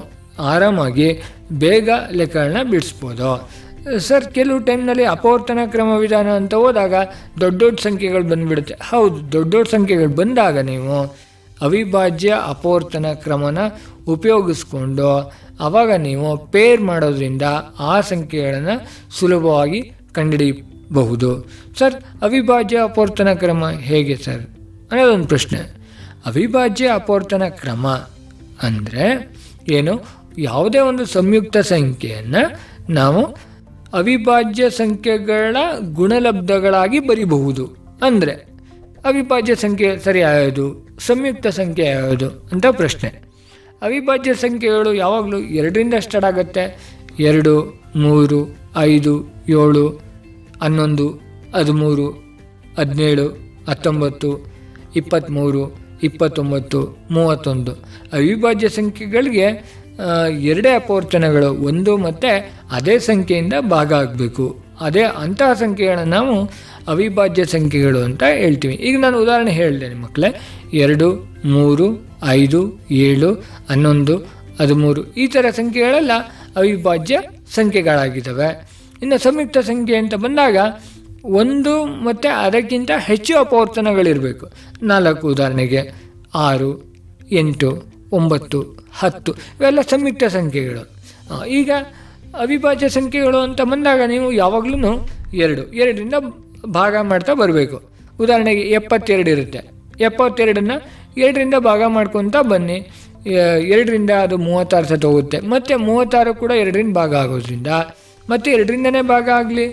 ಆರಾಮಾಗಿ ಬೇಗ ಲೆಕ್ಕಗಳನ್ನ ಬಿಡಿಸ್ಬೋದು? ಸರ್, ಕೆಲವು ಟೈಮ್ನಲ್ಲಿ ಅಪವರ್ತನ ಕ್ರಮ ವಿಧಾನ ಅಂತ ಹೋದಾಗ ದೊಡ್ಡ ದೊಡ್ಡ ಸಂಖ್ಯೆಗಳು ಬಂದುಬಿಡುತ್ತೆ. ಹೌದು, ದೊಡ್ಡ ದೊಡ್ಡ ಸಂಖ್ಯೆಗಳು ಬಂದಾಗ ನೀವು ಅವಿಭಾಜ್ಯ ಅಪವರ್ತನ ಕ್ರಮನ ಉಪಯೋಗಿಸ್ಕೊಂಡು ಆವಾಗ ನೀವು ಪೇರ್ ಮಾಡೋದ್ರಿಂದ ಆ ಸಂಖ್ಯೆಗಳನ್ನು ಸುಲಭವಾಗಿ ಕಂಡುಹಿಡಿಯಬಹುದು. ಸರ್, ಅವಿಭಾಜ್ಯ ಅಪವರ್ತನ ಕ್ರಮ ಹೇಗೆ ಸರ್? ಅನ್ನೋದೊಂದು ಪ್ರಶ್ನೆ. ಅವಿಭಾಜ್ಯ ಅಪವರ್ತನ ಕ್ರಮ ಅಂದರೆ ಏನು? ಯಾವುದೇ ಒಂದು ಸಂಯುಕ್ತ ಸಂಖ್ಯೆಯನ್ನು ನಾವು ಅವಿಭಾಜ್ಯ ಸಂಖ್ಯೆಗಳ ಗುಣಲಬ್ಧಗಳಾಗಿ ಬರಿಬಹುದು. ಅಂದರೆ, ಅವಿಭಾಜ್ಯ ಸಂಖ್ಯೆ ಸರಿ ಯಾವುದು ಸಂಯುಕ್ತ ಸಂಖ್ಯೆ ಯಾವುದು ಅಂತ ಪ್ರಶ್ನೆ. ಅವಿಭಾಜ್ಯ ಸಂಖ್ಯೆಗಳು ಯಾವಾಗಲೂ ಎರಡರಿಂದ ಸ್ಟಾರ್ಟ್ ಆಗುತ್ತೆ. ಎರಡು, ಮೂರು, ಐದು, ಏಳು, ಹನ್ನೊಂದು, ಹದಿಮೂರು, ಹದಿನೇಳು, ಹತ್ತೊಂಬತ್ತು ಇಪ್ಪತ್ತ್ಮೂರು ಇಪ್ಪತ್ತೊಂಬತ್ತು, ಮೂವತ್ತೊಂದು. ಅವಿಭಾಜ್ಯ ಸಂಖ್ಯೆಗಳಿಗೆ ಎರಡೇ ಅಪವರ್ತನಗಳು, ಒಂದು ಮತ್ತು ಅದೇ ಸಂಖ್ಯೆಯಿಂದ ಭಾಗ ಆಗಬೇಕು. ಅದೇ ಅಂತಹ ಸಂಖ್ಯೆಗಳನ್ನು ನಾವು ಅವಿಭಾಜ್ಯ ಸಂಖ್ಯೆಗಳು ಅಂತ ಹೇಳ್ತೀವಿ. ಈಗ ನಾನು ಉದಾಹರಣೆ ಹೇಳಿದೆ ನಿಮ್ಮ ಮಕ್ಕಳೇ ಎರಡು, ಮೂರು, ಐದು, ಏಳು, ಹನ್ನೊಂದು, ಹದಿಮೂರು. ಈ ಥರ ಸಂಖ್ಯೆಗಳೆಲ್ಲ ಅವಿಭಾಜ್ಯ ಸಂಖ್ಯೆಗಳಾಗಿದ್ದಾವೆ. ಇನ್ನು ಸಂಯುಕ್ತ ಸಂಖ್ಯೆ ಅಂತ ಬಂದಾಗ ಒಂದು ಮತ್ತು ಅದಕ್ಕಿಂತ ಹೆಚ್ಚು ಅಪವರ್ತನಗಳಿರಬೇಕು. ನಾಲ್ಕು ಉದಾಹರಣೆಗೆ. ಆರು, ಎಂಟು ಒಂಬತ್ತು, ಹತ್ತು, ಇವೆಲ್ಲ ಸಂಯುಕ್ತ ಸಂಖ್ಯೆಗಳು. ಈಗ ಅವಿಭಾಜ್ಯ ಸಂಖ್ಯೆಗಳು ಅಂತ ಬಂದಾಗ ನೀವು ಯಾವಾಗಲೂ ಎರಡು, ಎರಡರಿಂದ ಭಾಗ ಮಾಡ್ತಾ ಬರಬೇಕು. ಉದಾಹರಣೆಗೆ ಎಪ್ಪತ್ತೆರಡು ಇರುತ್ತೆ. ಎಪ್ಪತ್ತೆರಡನ್ನು ಎರಡರಿಂದ ಭಾಗ ಮಾಡ್ಕೊತಾ ಬನ್ನಿ. ಎರಡರಿಂದ ಅದು ಮೂವತ್ತಾರು ಸತ ಹೋಗುತ್ತೆ. ಮತ್ತು ಮೂವತ್ತಾರು ಕೂಡ ಎರಡರಿಂದ ಭಾಗ ಆಗೋದ್ರಿಂದ, ಮತ್ತು ಎರಡರಿಂದನೇ ಭಾಗ ಆಗಲಿ?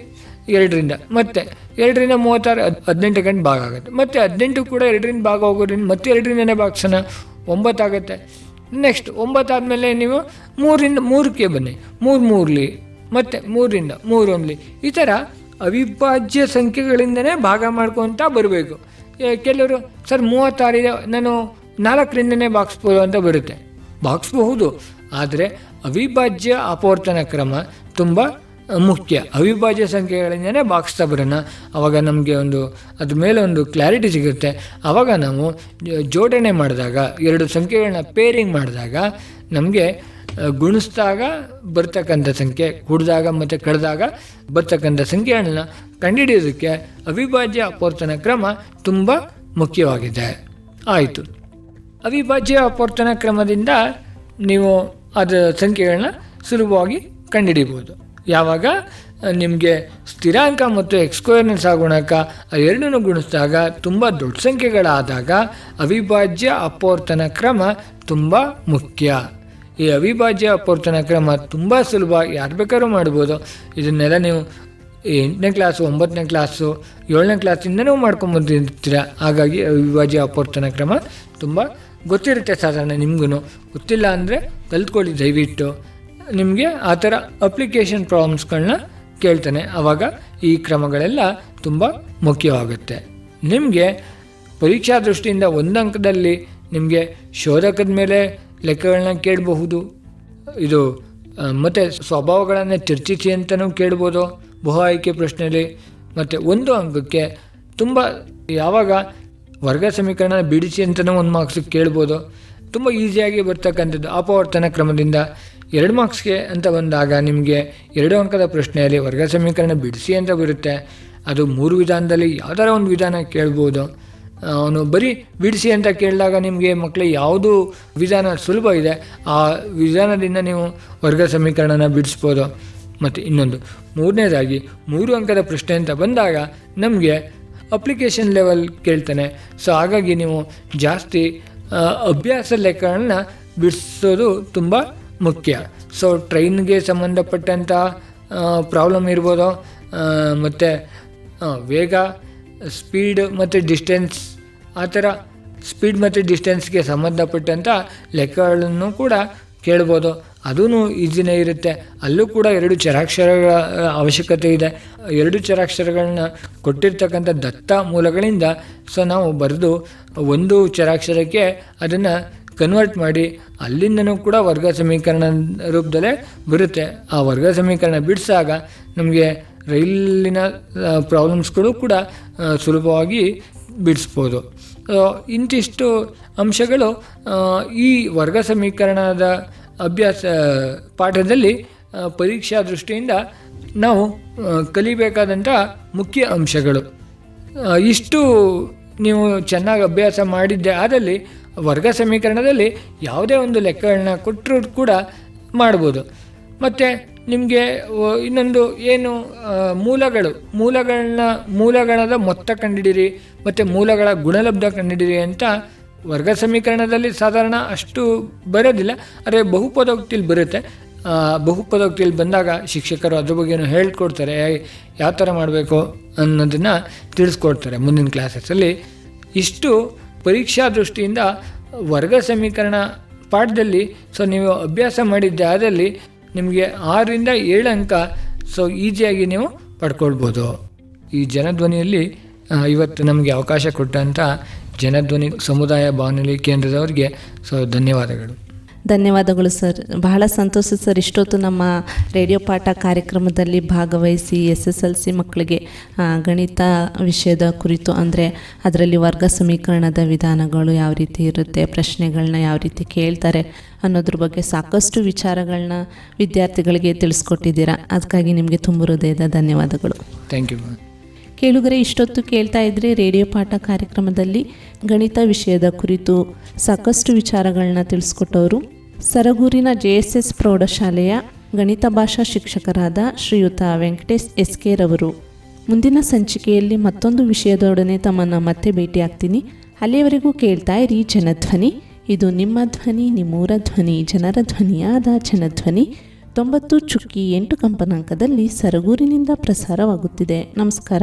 ಎರಡರಿಂದ, ಮತ್ತೆ ಎರಡರಿಂದ ಮೂವತ್ತಾರು ಹದ್, ಹದಿನೆಂಟು ಗಂಟೆ ಭಾಗ ಆಗುತ್ತೆ. ಮತ್ತು ಹದಿನೆಂಟು ಕೂಡ ಎರಡರಿಂದ ಭಾಗ ಹೋಗೋದ್ರಿಂದ ಮತ್ತೆ ಎರಡರಿಂದನೇ ಭಾಗಿಸೋಣ ಒಂಬತ್ತಾಗುತ್ತೆ. ನೆಕ್ಸ್ಟ್ ಒಂಬತ್ತಾದಮೇಲೆ ನೀವು ಮೂರಿಂದ ಮೂರಕ್ಕೆ ಬನ್ನಿ. ಮೂರು ಮೂರಲಿ, ಮತ್ತು ಮೂರಿಂದ ಮೂರು ಒಂದ್ಲಿ ಈ ಥರ ಅವಿಭಾಜ್ಯ ಸಂಖ್ಯೆಗಳಿಂದನೇ ಭಾಗ ಮಾಡ್ಕೊತ ಬರಬೇಕು. ಕೆಲವರು, ಸರ್ ಮೂವತ್ತಾರಿದೆ ನಾನು ನಾಲ್ಕರಿಂದನೇ ಬಾಗಿಸ್ಬೋದು ಅಂತ ಬರುತ್ತೆ. ಬಾಕ್ಸ್ಬಹುದು ಆದರೆ ಅವಿಭಾಜ್ಯ ಅಪವರ್ತನ ಕ್ರಮ ತುಂಬ ಮುಖ್ಯ. ಅವಿಭಾಜ್ಯ ಸಂಖ್ಯೆಗಳಿಂದನೇ ಬಾಕ್ಸ್ತಾ ಬರೋಣ ಆವಾಗ ನಮಗೆ ಒಂದು, ಅದ್ರ ಮೇಲೆ ಒಂದು ಕ್ಲಾರಿಟಿ ಸಿಗುತ್ತೆ. ಆವಾಗ ನಾವು ಜೋಡಣೆ ಮಾಡಿದಾಗ, ಎರಡು ಸಂಖ್ಯೆಗಳನ್ನ ಪೇರಿಂಗ್ ಮಾಡಿದಾಗ, ನಮಗೆ ಗುಣಿಸಿದಾಗ ಬರ್ತಕ್ಕಂಥ ಸಂಖ್ಯೆ, ಕೂಡಿದಾಗ ಮತ್ತು ಕಳೆದಾಗ ಬರ್ತಕ್ಕಂಥ ಸಂಖ್ಯೆಗಳನ್ನ ಕಂಡುಹಿಡಿಯೋದಕ್ಕೆ ಅವಿಭಾಜ್ಯ ಅಪವರ್ತನ ಕ್ರಮ ತುಂಬ ಮುಖ್ಯವಾಗಿದೆ. ಆಯಿತು. ಅವಿಭಾಜ್ಯ ಅಪವರ್ತನ ಕ್ರಮದಿಂದ ನೀವು ಅದರ ಸಂಖ್ಯೆಗಳನ್ನ ಸುಲಭವಾಗಿ ಕಂಡುಹಿಡಿಬೋದು. ಯಾವಾಗ? ನಿಮಗೆ ಸ್ಥಿರಾಂಕ ಮತ್ತು ಎಕ್ಸ್ಕ್ವೈರ್ನ ಸಹಗುಣಕ ಆ ಎರಡನ್ನು ಗುಣಿಸಿದಾಗ ತುಂಬ ದೊಡ್ಡ ಸಂಖ್ಯೆಗಳಾದಾಗ ಅವಿಭಾಜ್ಯ ಅಪವರ್ತನ ಕ್ರಮ ತುಂಬ ಮುಖ್ಯ. ಈ ಅವಿಭಾಜ್ಯ ಅಪವರ್ತನ ಕ್ರಮ ತುಂಬ ಸುಲಭ, ಯಾರು ಬೇಕಾದ್ರೂ ಮಾಡ್ಬೋದು. ಇದನ್ನೆಲ್ಲ ನೀವು ಎಂಟನೇ ಕ್ಲಾಸು ಒಂಬತ್ತನೇ ಕ್ಲಾಸು ಏಳನೇ ಕ್ಲಾಸಿಂದನೂ ಮಾಡ್ಕೊಂಬಂದಿರ್ತೀರ? ಹಾಗಾಗಿ ಅವಿಭಾಜ್ಯ ಅಪವರ್ತನ ಕ್ರಮ ತುಂಬ ಗೊತ್ತಿರುತ್ತೆ ಸಾಧಾರಣ ನಿಮಗೂ ಗೊತ್ತಿಲ್ಲ ಅಂದರೆ ಕಲ್ತ್ಕೊಳ್ಳಿ ದಯವಿಟ್ಟು. ನಿಮಗೆ ಆ ಥರ ಅಪ್ಲಿಕೇಶನ್ ಪ್ರಾಬ್ಲಮ್ಸ್ಗಳನ್ನ ಕೇಳ್ತಾನೆ. ಆವಾಗ ಈ ಕ್ರಮಗಳೆಲ್ಲ ತುಂಬ ಮುಖ್ಯವಾಗುತ್ತೆ. ನಿಮಗೆ ಪರೀಕ್ಷಾ ದೃಷ್ಟಿಯಿಂದ ಒಂದು ಅಂಕದಲ್ಲಿ ನಿಮಗೆ ಶೋಧಕದ ಮೇಲೆ ಲೆಕ್ಕಗಳನ್ನ ಕೇಳಬಹುದು. ಇದು ಮತ್ತು ಸ್ವಭಾವಗಳನ್ನು ಚರ್ಚಿಸಿ ಅಂತಲೂ ಕೇಳ್ಬೋದು. ಬಹು ಆಯ್ಕೆ ಪ್ರಶ್ನೆಯಲ್ಲಿ ಮತ್ತು ಒಂದು ಅಂಕಕ್ಕೆ ತುಂಬ ಯಾವಾಗ ವರ್ಗ ಸಮೀಕರಣ ಬಿಡಿಸಿ ಅಂತಲೂ ಒಂದು ಮಾರ್ಕ್ಸಿಗೆ ಕೇಳ್ಬೋದು. ತುಂಬ ಈಸಿಯಾಗಿ ಬರ್ತಕ್ಕಂಥದ್ದು ಅಪವರ್ತನ ಕ್ರಮದಿಂದ ಎರಡು ಮಾರ್ಕ್ಸ್ಗೆ ಅಂತ ಬಂದಾಗ ನಿಮಗೆ ಎರಡು ಅಂಕದ ಪ್ರಶ್ನೆಯಲ್ಲಿ ವರ್ಗ ಸಮೀಕರಣ ಬಿಡಿಸಿ ಅಂತ ಬರುತ್ತೆ. ಅದು ಮೂರು ವಿಧಾನದಲ್ಲಿ ಯಾವ್ದಾರ ಒಂದು ವಿಧಾನ ಕೇಳ್ಬೋದು? ಅವನು ಬರೀ ಬಿಡಿಸಿ ಅಂತ ಕೇಳಿದಾಗ ನಿಮಗೆ ಮಕ್ಕಳಿಗೆ ಯಾವುದು ವಿಧಾನ ಸುಲಭ ಇದೆ, ಆ ವಿಧಾನದಿಂದ ನೀವು ವರ್ಗ ಸಮೀಕರಣನ ಬಿಡಿಸ್ಬೋದು. ಮತ್ತು ಇನ್ನೊಂದು, ಮೂರನೇದಾಗಿ ಮೂರು ಅಂಕದ ಪ್ರಶ್ನೆ ಅಂತ ಬಂದಾಗ ನಮಗೆ ಅಪ್ಲಿಕೇಶನ್ ಲೆವೆಲ್ ಕೇಳ್ತಾನೆ. ಸೊ, ಹಾಗಾಗಿ ನೀವು ಜಾಸ್ತಿ ಅಭ್ಯಾಸ ಲೆಕ್ಕಗಳನ್ನ ಬಿಡಿಸೋದು ತುಂಬ ಮುಖ್ಯ. ಸೊ ಟ್ರೈನ್ಗೆ ಸಂಬಂಧಪಟ್ಟಂಥ ಪ್ರಾಬ್ಲಮ್ ಇರ್ಬೋದು. ಮತ್ತು ವೇಗ ಸ್ಪೀಡ್ ಮತ್ತು ಡಿಸ್ಟೆನ್ಸ್ ಆ ಥರ ಸ್ಪೀಡ್ ಮತ್ತು ಡಿಸ್ಟೆನ್ಸ್ಗೆ ಸಂಬಂಧಪಟ್ಟಂಥ ಲೆಕ್ಕಗಳನ್ನು ಕೂಡ ಕೇಳ್ಬೋದು. ಅದೂ ಈಸಿನೇ ಇರುತ್ತೆ. ಅಲ್ಲೂ ಕೂಡ ಎರಡು ಚರಾಕ್ಷರಗಳ ಅವಶ್ಯಕತೆ ಇದೆ. ಎರಡು ಚರಾಕ್ಷರಗಳನ್ನ ಕೊಟ್ಟಿರ್ತಕ್ಕಂಥ ದತ್ತ ಮೂಲಗಳಿಂದ, ಸೊ, ನಾವು ಬರೆದು ಒಂದು ಚರಾಕ್ಷರಕ್ಕೆ ಅದನ್ನು ಕನ್ವರ್ಟ್ ಮಾಡಿ ಅಲ್ಲಿಂದನೂ ಕೂಡ ವರ್ಗ ಸಮೀಕರಣ ರೂಪದಲ್ಲೇ ಬರುತ್ತೆ. ಆ ವರ್ಗ ಸಮೀಕರಣ ಬಿಡಿಸಾಗ ನಮಗೆ ರೈಲಿನ ಪ್ರಾಬ್ಲಮ್ಸ್ಗಳು ಕೂಡ ಸುಲಭವಾಗಿ ಬಿಡಿಸ್ಬೋದು. ಇಂತಿಷ್ಟು ಅಂಶಗಳು ಈ ವರ್ಗ ಸಮೀಕರಣದ ಅಭ್ಯಾಸ ಪಾಠದಲ್ಲಿ ಪರೀಕ್ಷಾ ದೃಷ್ಟಿಯಿಂದ ನಾವು ಕಲಿಬೇಕಾದಂಥ ಮುಖ್ಯ ಅಂಶಗಳು. ಇಷ್ಟು ನೀವು ಚೆನ್ನಾಗಿ ಅಭ್ಯಾಸ ಮಾಡಿದ್ದೆ ಆದಲ್ಲಿ ವರ್ಗ ಸಮೀಕರಣದಲ್ಲಿ ಯಾವುದೇ ಒಂದು ಲೆಕ್ಕಗಳನ್ನ ಕೊಟ್ಟರೂ ಕೂಡ ಮಾಡ್ಬೋದು. ಮತ್ತು ನಿಮಗೆ ಇನ್ನೊಂದು ಏನು ಮೂಲಗಳು, ಮೂಲಗಳನ್ನ ಮೂಲಗಳದ ಮೊತ್ತ ಕಂಡಿಡಿರಿ ಮತ್ತು ಮೂಲಗಳ ಗುಣಲಬ್ಧ ಕಂಡಿಡಿರಿ ಅಂತ ವರ್ಗ ಸಮೀಕರಣದಲ್ಲಿ ಸಾಧಾರಣ ಅಷ್ಟು ಬರೋದಿಲ್ಲ, ಆದರೆ ಬಹುಪದೋಕ್ತಿಲಿ ಬರುತ್ತೆ. ಬಹುಪದೋಕ್ತಿಯಲ್ಲಿ ಬಂದಾಗ ಶಿಕ್ಷಕರು ಅದ್ರ ಬಗ್ಗೆನೂ ಹೇಳ್ಕೊಡ್ತಾರೆ ಯಾವ ಥರ ಮಾಡಬೇಕು ಅನ್ನೋದನ್ನು ತಿಳಿಸ್ಕೊಡ್ತಾರೆ ಮುಂದಿನ ಕ್ಲಾಸಸ್ಸಲ್ಲಿ ಇಷ್ಟು ಪರೀಕ್ಷಾ ದೃಷ್ಟಿಯಿಂದ ವರ್ಗ ಸಮೀಕರಣ ಪಾಠದಲ್ಲಿ ಸೊ ನೀವು ಅಭ್ಯಾಸ ಮಾಡಿದ್ದೆ ಆದಲ್ಲಿ ನಿಮಗೆ ಆರರಿಂದ ಏಳು ಅಂಕ ಸೊ ಈಸಿಯಾಗಿ ನೀವು ಪಡ್ಕೊಳ್ಬೋದು. ಈ ಜನಧ್ವನಿಯಲ್ಲಿ ಇವತ್ತು ನಮಗೆ ಅವಕಾಶ ಕೊಟ್ಟಂಥ ಜನಧ್ವನಿ ಸಮುದಾಯ ಬಾನುಲಿ ಕೇಂದ್ರದವರಿಗೆ ಸೊ ಧನ್ಯವಾದಗಳು. ಧನ್ಯವಾದಗಳು ಸರ್. ಬಹಳ ಸಂತೋಷ ಸರ್ ಇಷ್ಟೊತ್ತು ನಮ್ಮ ರೇಡಿಯೋ ಪಾಠ ಕಾರ್ಯಕ್ರಮದಲ್ಲಿ ಭಾಗವಹಿಸಿ ಎಸ್ ಎಸ್ ಎಲ್ ಸಿ ಮಕ್ಕಳಿಗೆ ಗಣಿತ ವಿಷಯದ ಕುರಿತು ಅಂದರೆ ಅದರಲ್ಲಿ ವರ್ಗ ಸಮೀಕರಣದ ವಿಧಾನಗಳು ಯಾವ ರೀತಿ ಇರುತ್ತೆ ಪ್ರಶ್ನೆಗಳನ್ನ ಯಾವ ರೀತಿ ಕೇಳ್ತಾರೆ ಅನ್ನೋದ್ರ ಬಗ್ಗೆ ಸಾಕಷ್ಟು ವಿಚಾರಗಳನ್ನ ವಿದ್ಯಾರ್ಥಿಗಳಿಗೆ ತಿಳಿಸ್ಕೊಟ್ಟಿದ್ದೀರಾ. ಅದಕ್ಕಾಗಿ ನಿಮಗೆ ತುಂಬ ಹೃದಯದ ಧನ್ಯವಾದಗಳು. ಥ್ಯಾಂಕ್ ಯು ಕೇಳುಗರೆ ಇಷ್ಟೊತ್ತು ಕೇಳ್ತಾ ಇದ್ರೆ ರೇಡಿಯೋ ಪಾಠ ಕಾರ್ಯಕ್ರಮದಲ್ಲಿ ಗಣಿತ ವಿಷಯದ ಕುರಿತು ಸಾಕಷ್ಟು ವಿಚಾರಗಳನ್ನ ತಿಳಿಸ್ಕೊಟ್ಟವರು. ಸರಗೂರಿನ ಜೆ ಎಸ್ ಎಸ್ ಪ್ರೌಢಶಾಲೆಯ ಗಣಿತ ಭಾಷಾ ಶಿಕ್ಷಕರಾದ ಶ್ರೀಯುತ ವೆಂಕಟೇಶ್ ಎಸ್ ಕೆ ರವರು. ಮುಂದಿನ ಸಂಚಿಕೆಯಲ್ಲಿ ಮತ್ತೊಂದು ವಿಷಯದೊಡನೆ ತಮ್ಮನ್ನು ಮತ್ತೆ ಭೇಟಿಯಾಗ್ತೀನಿ. ಅಲ್ಲಿಯವರೆಗೂ ಕೇಳ್ತಾ ಇರಿ ಜನಧ್ವನಿ. ಇದು ನಿಮ್ಮ ಧ್ವನಿ, ನಿಮ್ಮೂರ ಧ್ವನಿ, ಜನರ ಧ್ವನಿಯಾದ ಜನಧ್ವನಿ. ತೊಂಬತ್ತು ಚುಕ್ಕಿ ಎಂಟು ಕಂಪನಾಂಕದಲ್ಲಿ ಸರಗೂರಿನಿಂದ ಪ್ರಸಾರವಾಗುತ್ತಿದೆ. ನಮಸ್ಕಾರ.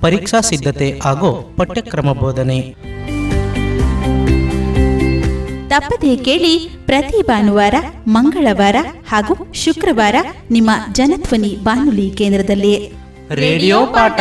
ಪರೀಕ್ಷಾ ಸಿದ್ಧತೆ ಹಾಗೂ ಪಠ್ಯಕ್ರಮ ಬೋಧನೆ. ತಪ್ಪದೇ ಕೇಳಿ ಪ್ರತಿ ಭಾನುವಾರ ಮಂಗಳವಾರ ಹಾಗೂ ಶುಕ್ರವಾರ ನಿಮ್ಮ ಜನಧ್ವನಿ ಬಾನುಲಿ ಕೇಂದ್ರದಲ್ಲಿ ರೇಡಿಯೋ ಪಾಠ.